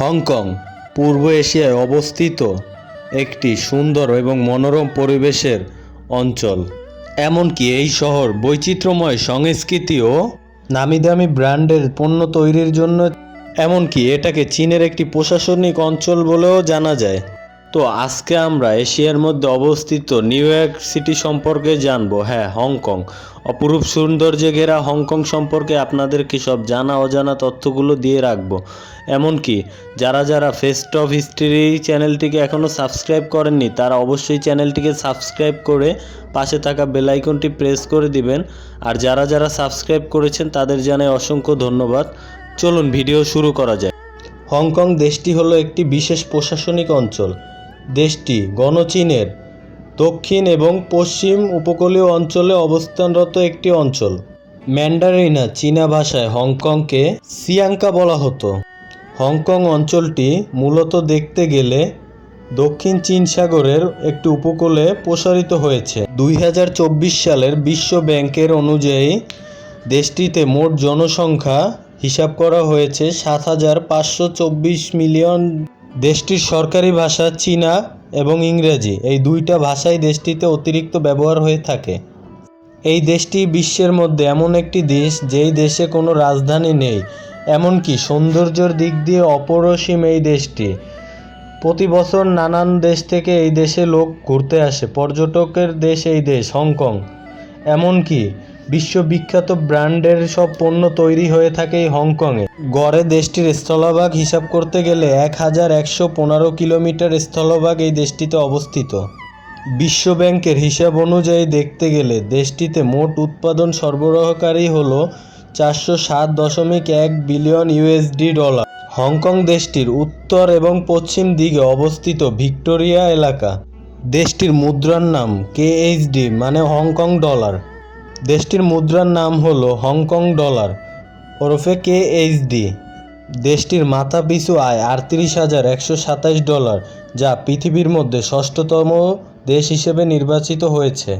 Hong Kong, পূর্ব এশিয়ায় অবস্থিত একটি সুন্দর এবং মনোরম পরিবেশের অঞ্চল। এমনকি এই শহর বৈচিত্র্যময় সংস্কৃতি ও নামি দামি ব্র্যান্ডের পণ্য তৈরির জন্য, এমনকি এটাকে চীনের একটি প্রশাসনিক অঞ্চল বলেও জানা যায়। তো আজকে আমরা এশিয়ার মধ্যে অবস্থিত নিউ ইয়র্ক সিটি সম্পর্কে জানব। হ্যাঁ হংকং। অপরূপ সৌন্দর্যে ঘেরা হংকং সম্পর্কে আপনাদেরকে সব জানা অজানা তথ্যগুলো দিয়ে রাখব। এমনকি যারা যারা ফেস্ট অফ হিস্ট্রি চ্যানেলটিকে এখনও সাবস্ক্রাইব করেননি, তারা অবশ্যই চ্যানেলটিকে সাবস্ক্রাইব করে পাশে থাকা বেল আইকনটি প্রেস করে দিবেন। আর যারা যারা সাবস্ক্রাইব করেছেন, তাদের জানাই অসংখ্য ধন্যবাদ। চলুন, ভিডিও শুরু করা যায় হংকং দেশটি হলো একটি বিশেষ প্রশাসনিক অঞ্চল। দেশটি গণচীনের দক্ষিণ এবং পশ্চিম উপকূলীয় অঞ্চলে অবস্থানরত একটি অঞ্চল। ম্যান্ডারিনা চীনা ভাষায় হংকংকে সিয়াঙ্কা বলা হতো। হংকং অঞ্চলটি মূলত দেখতে গেলে দক্ষিণ চীন সাগরের একটি উপকূলে প্রসারিত হয়েছে। দুই হাজার চব্বিশ সালের বিশ্ব ব্যাংকের অনুযায়ী দেশটিতে মোট জনসংখ্যা হিসাব করা হয়েছে সাত হাজার পাঁচশো চব্বিশ মিলিয়ন দেশটির সরকারি ভাষা চীনা এবং ইংরেজি। এই দুইটা ভাষাই দেশটিতে অতিরিক্ত ব্যবহার হয়ে থাকে। এই দেশটি বিশ্বের মধ্যে এমন একটি দেশ যেই দেশে কোনো রাজধানী নেই, এমনকি সৌন্দর্যের দিক দিয়ে অপরসীম এই দেশটি। প্রতি বছর নানান দেশ থেকে এই দেশে লোক ঘুরতে আসে। পর্যটকের দেশ এই দেশ, হংকং। এমনকি বিশ্ববিখ্যাত ব্র্যান্ডের সব পণ্য তৈরি হয়ে থাকে এই হংকংয়ে। গড়ে দেশটির স্থলভাগ হিসাব করতে গেলে এক হাজার একশো পনেরো কিলোমিটার স্থলভাগ এই দেশটিতে অবস্থিত। বিশ্ব ব্যাংকের হিসাব অনুযায়ী দেখতে গেলে দেশটিতে মোট উৎপাদন সরবরাহকারী হল চারশো সাত দশমিক এক বিলিয়ন ইউএসডি ডলার। হংকং দেশটির উত্তর এবং পশ্চিম দিকে অবস্থিত ভিক্টোরিয়া এলাকা। দেশটির মুদ্রার নাম কেএইচডি মানে হংকং ডলার। দেশটির মুদ্রার নাম হল হংকং ডলার। ওরফে কে কেএইচডি দেশটির মাথা পিছু আয় আটত্রিশ হাজার একশো সাতাশ ডলার, যা পৃথিবীর মধ্যে ষষ্ঠতম দেশ হিসেবে নির্বাচিত হয়েছে।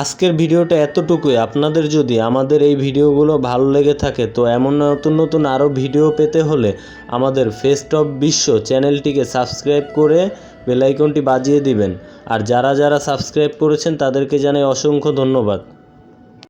আজকের ভিডিওটা এতটুকুই। আপনাদের যদি আমাদের এই ভিডিওগুলো ভালো লেগে থাকে, তো এমন নতুন নতুন আরও ভিডিও পেতে হলে আমাদের ফেস্ট অফ বিশ্ব চ্যানেলটিকে সাবস্ক্রাইব করে বেলাইকনটি বাজিয়ে দিবেন। আর যারা যারা সাবস্ক্রাইব করেছেন, তাদেরকে জানাই অসংখ্য ধন্যবাদ।